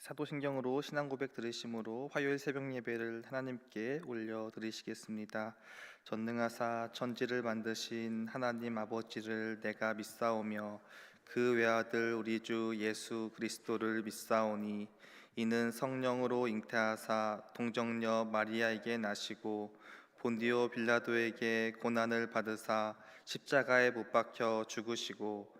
사도신경으로 신앙 고백 들으심으로 화요일 새벽 예배를 하나님께 올려 드리시겠습니다. 전능하사 천지를 만드신 하나님 아버지를 내가 믿사오며 그 외아들 우리 주 예수 그리스도를 믿사오니 이는 성령으로 잉태하사 동정녀 마리아에게 나시고 본디오 빌라도에게 고난을 받으사 십자가에 못 박혀 죽으시고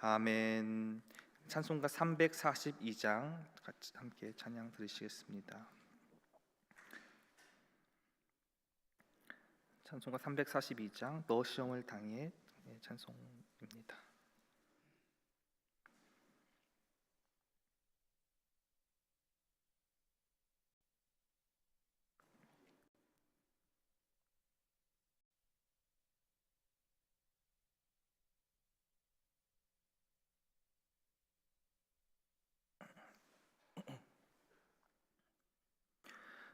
아멘. 찬송가 342장 같이 함께 찬양 들으시겠습니다. 찬송가 342장 너 시험을 당해 예, 찬송입니다.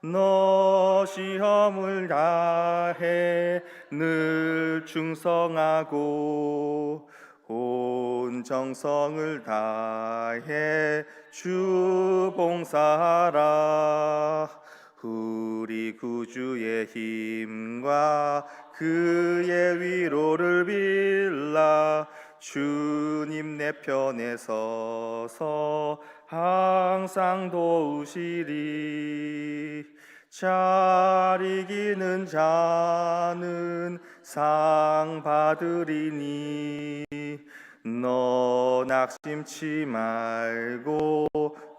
너 시험을 다해 늘 충성하고 온 정성을 다해 주 봉사하라. 우리 구주의 힘과 그의 위로를 빌라. 주님 내 편에 서서 항상 도우시리. 잘 이기는 자는 상 받으리니. 너 낙심치 말고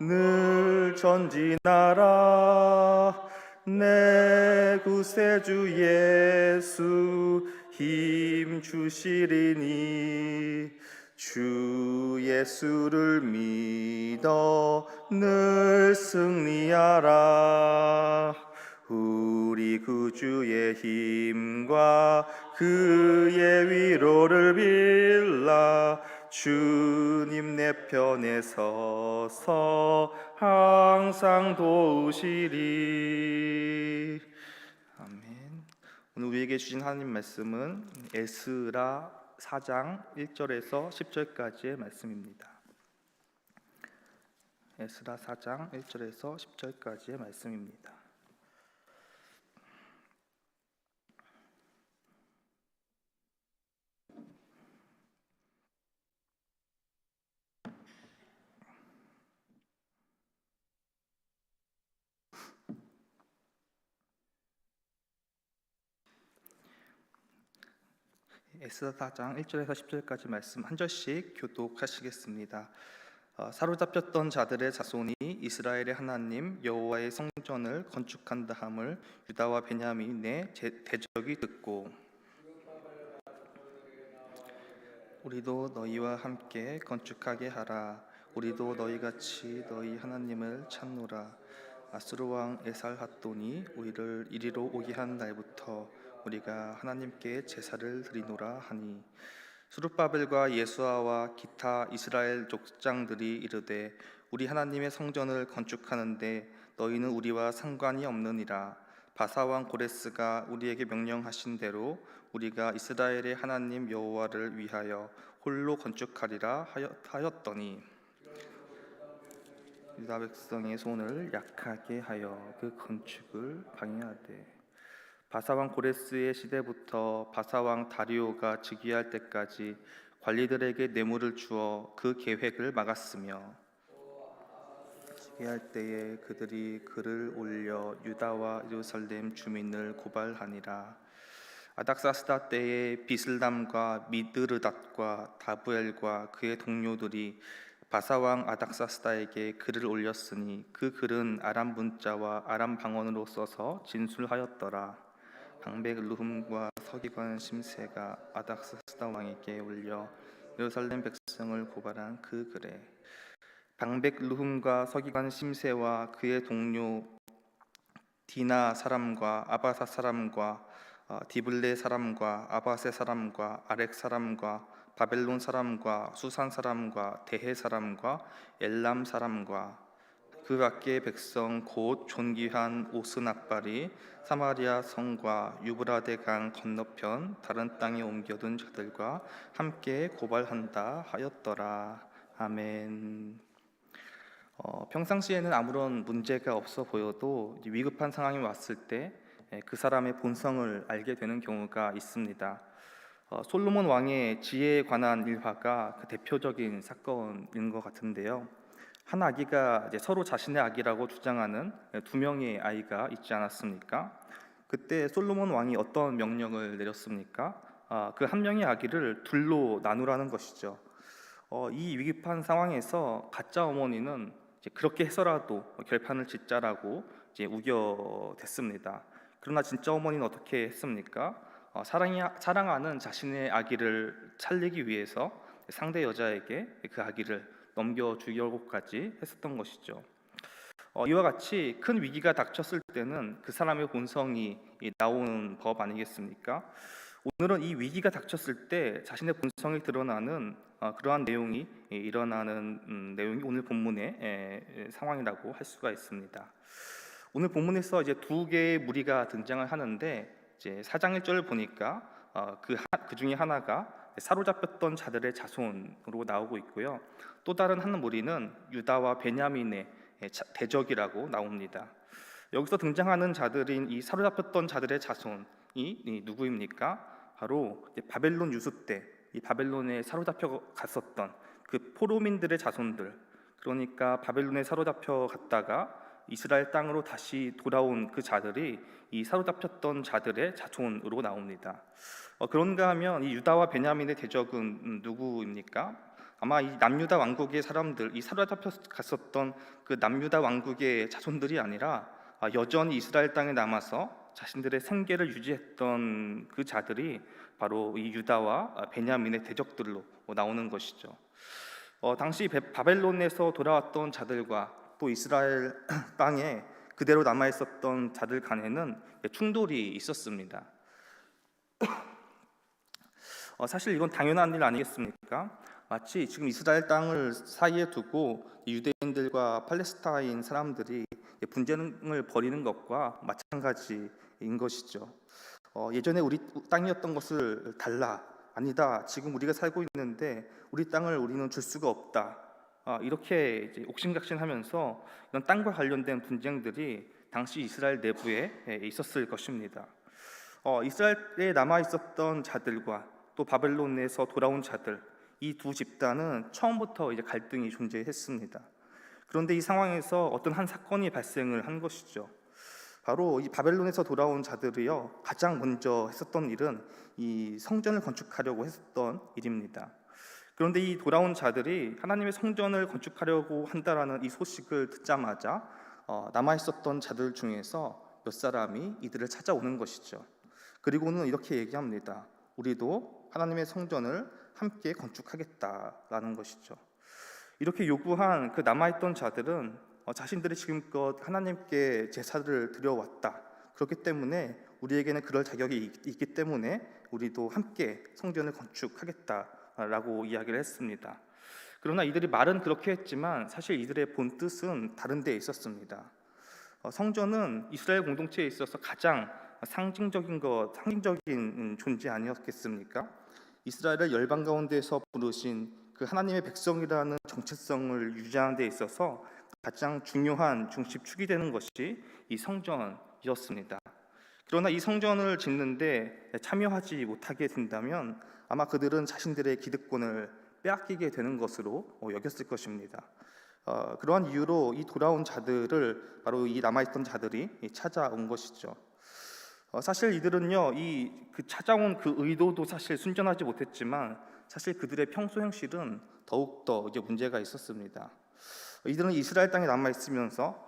늘 전진하라. 내 구세주 예수 힘 주시리니 주 예수를 믿어 늘 승리하라. 우리 구주의 힘과 그의 위로를 빌라. 주님 내 편에 서서 항상 도우시리. 아멘. 오늘 우리에게 주신 하나님 말씀은 에스라 4장 1절에서 10절까지의 말씀입니다. 에스라 4장 1절에서 10절까지의 말씀입니다. 에스라 4장 1절에서 10절까지 말씀 한 절씩 교독하시겠습니다. 어, 사로잡혔던 자들의 자손이 이스라엘의 하나님 여호와의 성전을 건축한다 함을 유다와 베냐민의 제- 대적이 듣고 우리도 너희와 함께 건축하게 하라 우리도 너희 같이 너희 하나님을 찾노라 아스루 왕 에살핫돈이 우리를 이리로 오게 한 날부터 우리가 하나님께 제사를 드리노라 하니 수르바벨과 예수아와 기타 이스라엘 족장들이 이르되 우리 하나님의 성전을 건축하는데 너희는 우리와 상관이 없느니라. 바사왕 고레스가 우리에게 명령하신 대로 우리가 이스라엘의 하나님 여호와를 위하여 홀로 건축하리라 하였더니. 유다 백성의 손을 약하게 하여 그 건축을 방해하되 바사왕 고레스의 시대부터 바사왕 다리오가 즉위할 때까지 관리들에게 뇌물을 주어 그 계획을 막았으며 즉위할 때에 그들이 글을 올려 유다와 예루살렘 주민을 고발하니라 아닥사스다 때에 비슬람과 미드르닷과 다부엘과 그의 동료들이 바사왕 아닥사스다에게 글을 올렸으니 그 글은 아람 문자와 아람 방언으로 써서 진술하였더라. 방백 루흠과 서기관 심세가 아닥사스다 왕에게 올려 예루살렘 백성을 고발한 그 글에 방백 루흠과 서기관 심세와 그의 동료 디나 사람과 아바사 사람과 어, 디블레 사람과 아바세 사람과 아렉 사람과 바벨론 사람과 수산 사람과 대해 사람과 엘람 사람과 그 밖의 백성 곧 존귀한 오스나발이 사마리아 성과 유브라데 강 건너편 다른 땅에 옮겨둔 자들과 함께 고발한다 하였더라 아멘. 어, 평상시에는 아무런 문제가 없어 보여도 위급한 상황이 왔을 때 그 사람의 본성을 알게 되는 경우가 있습니다. 어, 솔로몬 왕의 지혜에 관한 일화가 그 대표적인 사건인 것 같은데요. 한 아기가 이제 서로 자신의 아기라고 주장하는 두 명의 아이가 있지 않았습니까? 그때 솔로몬 왕이 어떤 명령을 내렸습니까? 아, 그 한 명의 아기를 둘로 나누라는 것이죠. 어, 이 위급한 상황에서 가짜 어머니는 그렇게 해서라도 결판을 짓자라고 이제 우겨댔습니다. 그러나 진짜 어머니는 어떻게 했습니까? 어, 사랑이, 사랑하는 자신의 아기를 살리기 위해서 상대 여자에게 그 아기를 넘겨주려고까지 했었던 것이죠. 어, 이와 같이 큰 위기가 닥쳤을 때는 그 사람의 본성이 이 나오는 법 아니겠습니까? 오늘은 이 위기가 닥쳤을 때 자신의 본성이 드러나는 어, 그러한 내용이 예, 일어나는 음, 내용이 오늘 본문의 에, 에, 상황이라고 할 수가 있습니다. 오늘 본문에서 이제 두 개의 무리가 등장을 하는데 이제 사장 1절을 보니까 어, 그, 하, 그 중에 하나가 사로잡혔던 자들의 자손으로 나오고 있고요. 또 다른 한 무리는 유다와 베냐민의 대적이라고 나옵니다. 여기서 등장하는 자들인 이 사로잡혔던 자들의 자손이 이 누구입니까? 바로 바벨론 유수 때 이 바벨론에 사로잡혀 갔었던 그 포로민들의 자손들. 그러니까 바벨론에 사로잡혀 갔다가 이스라엘 땅으로 다시 돌아온 그 자들이 이 사로잡혔던 자들의 자손으로 나옵니다. 어, 그런가 하면 이 유다와 베냐민의 대적은 음, 누구입니까? 아마 이 남유다 왕국의 사람들, 이 사로잡혀 갔었던 그 남유다 왕국의 자손들이 아니라 아, 여전히 이스라엘 땅에 남아서 자신들의 생계를 유지했던 그 자들이 바로 이 유다와 아, 베냐민의 대적들로 나오는 것이죠. 어, 당시 베- 바벨론에서 돌아왔던 자들과 또 이스라엘 땅에 그대로 남아 있었던 자들 간에는 충돌이 있었습니다. 어, 사실 이건 당연한 일 아니겠습니까? 마치 지금 이스라엘 땅을 사이에 두고 이 유대인들과 팔레스타인 사람들이 분쟁을 벌이는 것과 마찬가지인 것이죠. 어, 예전에 우리 땅이었던 것을 달라 아니다 지금 우리가 살고 있는데 우리 땅을 우리는 줄 수가 없다 아, 이렇게 옥신각신하면서 이런 땅과 관련된 분쟁들이 당시 이스라엘 내부에 예, 있었을 것입니다. 어, 이스라엘에 남아 있었던 자들과 또 바벨론에서 돌아온 자들 이 두 집단은 처음부터 이제 갈등이 존재했습니다. 그런데 이 상황에서 어떤 한 사건이 발생을 한 것이죠. 바로 이 바벨론에서 돌아온 자들이요 가장 먼저 했었던 일은 이 성전을 건축하려고 했었던 일입니다. 그런데 이 돌아온 자들이 하나님의 성전을 건축하려고 한다라는 이 소식을 듣자마자 어, 남아 있었던 자들 중에서 몇 사람이 이들을 찾아오는 것이죠. 그리고는 이렇게 얘기합니다. 우리도 하나님의 성전을 함께 건축하겠다라는 것이죠. 이렇게 요구한 그 남아있던 자들은 어, 자신들이 지금껏 하나님께 제사를 드려왔다. 그렇기 때문에 우리에게는 그럴 자격이 있- 있기 때문에 우리도 함께 성전을 건축하겠다라고 이야기를 했습니다. 그러나 이들이 말은 그렇게 했지만 사실 이들의 본 뜻은 다른 데 있었습니다. 어, 성전은 이스라엘 공동체에 있어서 가장 상징적인 것, 상징적인 음, 존재 아니었겠습니까? 이스라엘을 열방 가운데서 부르신 그 하나님의 백성이라는 정체성을 유지하는 데 있어서 가장 중요한 중심축이 되는 것이 이 성전이었습니다. 그러나 이 성전을 짓는데 참여하지 못하게 된다면 아마 그들은 자신들의 기득권을 빼앗기게 되는 것으로 어, 여겼을 것입니다. 어, 그러한 이유로 이 돌아온 자들을 바로 이 남아있던 자들이 이 찾아온 것이죠. 어, 사실 이들은요, 이 그 찾아온 그 의도도 사실 순전하지 못했지만 사실 그들의 평소 행실은 더욱 더 이제 문제가 있었습니다. 이들은 이스라엘 땅에 남아 있으면서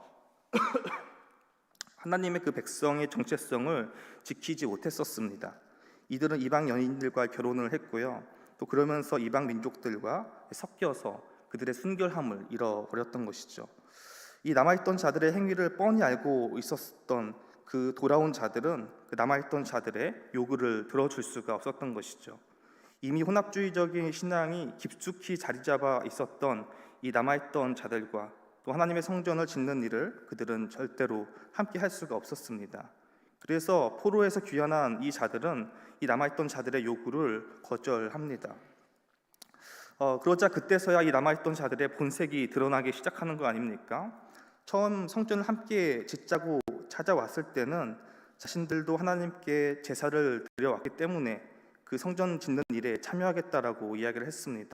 하나님의 그 백성의 정체성을 지키지 못했었습니다. 이들은 이방 연인들과 결혼을 했고요. 또 그러면서 이방 민족들과 섞여서 그들의 순결함을 잃어버렸던 것이죠. 이 남아있던 자들의 행위를 뻔히 알고 있었던 그 돌아온 자들은 그 남아있던 자들의 요구를 들어줄 수가 없었던 것이죠. 이미 혼합주의적인 신앙이 깊숙이 자리 잡아 있었던 이 남아있던 자들과 또 하나님의 성전을 짓는 일을 그들은 절대로 함께 할 수가 없었습니다. 그래서 포로에서 귀환한 이 자들은 이 남아있던 자들의 요구를 거절합니다. 어, 그러자 그때서야 이 남아있던 자들의 본색이 드러나기 시작하는 거 아닙니까? 처음 성전을 함께 짓자고 찾아왔을 때는 자신들도 하나님께 제사를 드려왔기 때문에 그 성전 짓는 일에 참여하겠다라고 이야기를 했습니다.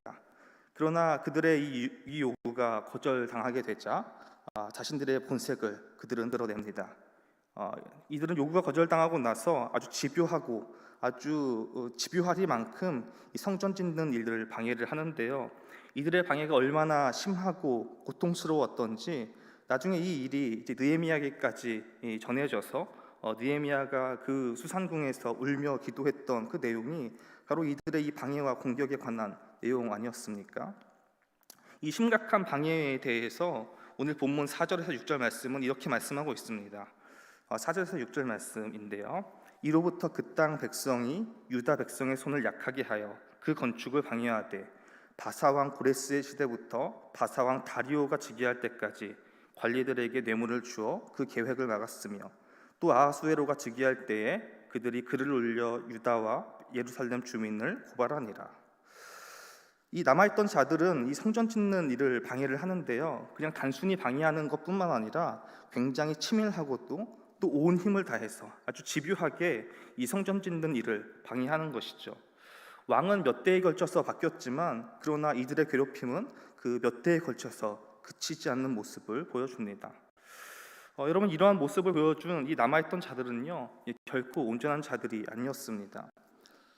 그러나 그들의 이, 이 요구가 거절당하게 되자 아, 자신들의 본색을 그들은 드러냅니다. 어, 이들은 요구가 거절당하고 나서 아주 집요하고 아주 어, 집요하리만큼 이 성전 짓는 일들을 방해를 하는데요. 이들의 방해가 얼마나 심하고 고통스러웠던지 나중에 이 일이 이제 느헤미야에게까지 이 전해져서 어, 느헤미야가 그 수산궁에서 울며 기도했던 그 내용이 바로 이들의 이 방해와 공격에 관한 내용 아니었습니까? 이 심각한 방해에 대해서 오늘 본문 4절에서 6절 말씀은 이렇게 말씀하고 있습니다. 어, 4절에서 6절 말씀인데요. 이로부터 그 땅 백성이 유다 백성의 손을 약하게 하여 그 건축을 방해하되 바사왕 고레스의 시대부터 바사왕 다리오가 즉위할 때까지 관리들에게 뇌물을 주어 그 계획을 막았으며 또 아하수에로가 즉위할 때에 그들이 글을 올려 유다와 예루살렘 주민을 고발하니라. 이 남아있던 자들은 이 성전 짓는 일을 방해를 하는데요. 그냥 단순히 방해하는 것뿐만 아니라 굉장히 치밀하고도 또온 힘을 다해서 아주 집요하게 이 성전 짓는 일을 방해하는 것이죠. 왕은 몇 대에 걸쳐서 바뀌었지만 그러나 이들의 괴롭힘은 그 몇 대에 걸쳐서 그치지 않는 모습을 보여줍니다. 어, 여러분 이러한 모습을 보여준 이 남아있던 자들은요 이 결코 온전한 자들이 아니었습니다.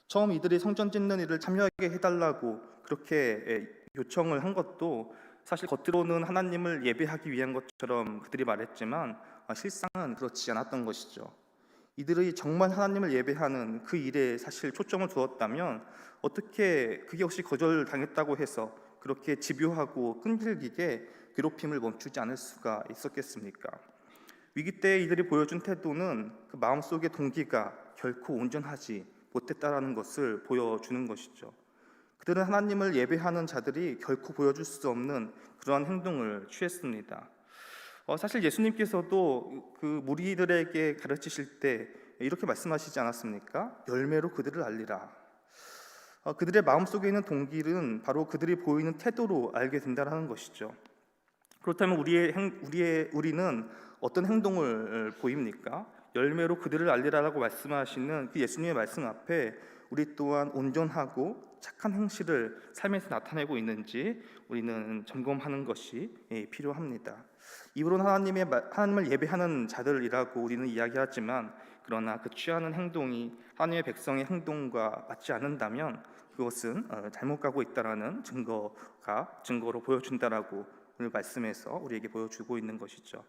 처음 이들이 성전 짓는 일을 참여하게 해달라고 그렇게 에, 요청을 한 것도 사실 겉으로는 하나님을 예배하기 위한 것처럼 그들이 말했지만 아, 실상은 그렇지 않았던 것이죠. 이들이 정말 하나님을 예배하는 그 일에 사실 초점을 두었다면 어떻게 그게 혹시 거절당했다고 해서 그렇게 집요하고 끈질기게 괴롭힘을 멈추지 않을 수가 있었겠습니까? 위기 때 이들이 보여준 태도는 그 마음속의 동기가 결코 온전하지 못했다라는 것을 보여주는 것이죠. 그들은 하나님을 예배하는 자들이 결코 보여줄 수 없는 그러한 행동을 취했습니다. 어, 사실 예수님께서도 그 무리들에게 가르치실 때 이렇게 말씀하시지 않았습니까? 열매로 그들을 알리라. 어, 그들의 마음속에 있는 동기는 바로 그들이 보이는 태도로 알게 된다는 것이죠. 그렇다면 우리의 행, 우리의 우리는 어떤 행동을 보입니까? 열매로 그들을 알리라라고 말씀하시는 그 예수님의 말씀 앞에 우리 또한 온전하고 착한 행실을 삶에서 나타내고 있는지 우리는 점검하는 것이 예, 필요합니다. 입으로는 하나님의 하나님을 예배하는 자들이라고 우리는 이야기하지만 그러나 그 취하는 행동이 하나님의 백성의 행동과 맞지 않는다면 그것은 어, 잘못 가고 있다라는 증거가 증거로 보여준다라고 오늘 말씀에서 우리에게 보여주고 있는 것이죠.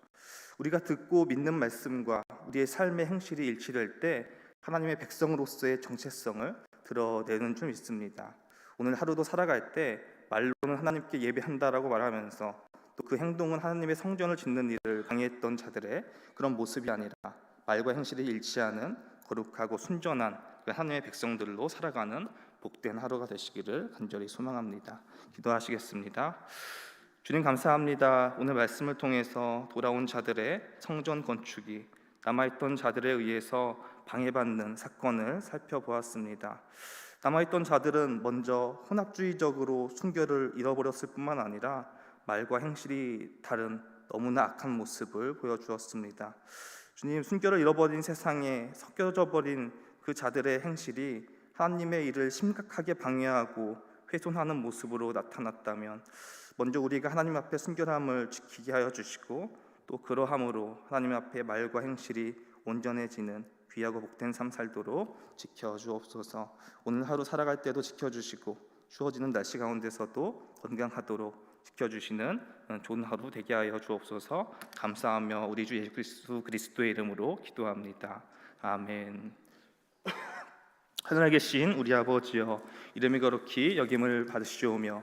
우리가 듣고 믿는 말씀과 우리의 삶의 행실이 일치될 때 하나님의 백성으로서의 정체성을 드러내는 줄 믿습니다. 오늘 하루도 살아갈 때 말로는 하나님께 예배한다라고 말하면서 또 그 행동은 하나님의 성전을 짓는 일을 강의했던 자들의 그런 모습이 아니라 말과 행실이 일치하는 거룩하고 순전한 그 하나님의 백성들로 살아가는 복된 하루가 되시기를 간절히 소망합니다. 기도하시겠습니다. 주님 감사합니다. 오늘 말씀을 통해서 돌아온 자들의 성전 건축이 남아있던 자들에 의해서 방해받는 사건을 살펴보았습니다. 남아있던 자들은 먼저 혼합주의적으로 순결을 잃어버렸을 뿐만 아니라 말과 행실이 다른 너무나 악한 모습을 보여주었습니다. 주님 순결을 잃어버린 세상에 섞여져 버린 그 자들의 행실이 하나님의 일을 심각하게 방해하고 훼손하는 모습으로 나타났다면 먼저 우리가 하나님 앞에 순결함을 지키게 하여 주시고 또 그러함으로 하나님 앞에 말과 행실이 온전해지는 귀하고 복된 삶 살도록 지켜 주옵소서. 오늘 하루 살아갈 때도 지켜 주시고 추워지는 날씨 가운데서도 건강하도록 지켜 주시는 좋은 하루 되게 하여 주옵소서. 감사하며 우리 주 예수 그리스도 그리스도의 이름으로 기도합니다. 아멘. 하늘에 계신 우리 아버지여 이름이 거룩히 여김을 받으시오며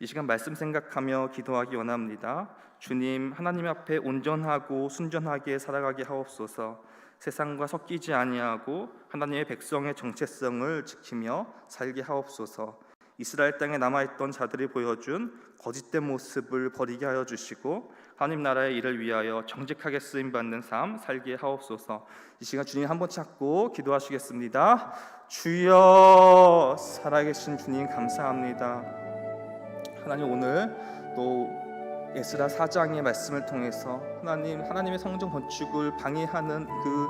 이 시간 말씀 생각하며 기도하기 원합니다. 주님 하나님 앞에 온전하고 순전하게 살아가게 하옵소서. 세상과 섞이지 아니하고 하나님의 백성의 정체성을 지키며 살게 하옵소서. 이스라엘 땅에 남아 있던 자들이 보여준 거짓된 모습을 버리게 하여 주시고 하나님 나라의 일을 위하여 정직하게 쓰임 받는 삶 살게 하옵소서. 이 시간 주님 한번 찾고 기도하시겠습니다. 주여 살아계신 주님 감사합니다. 하나님 오늘 또 에스라 4장의 말씀을 통해서 하나님 하나님의 성전 건축을 방해하는 그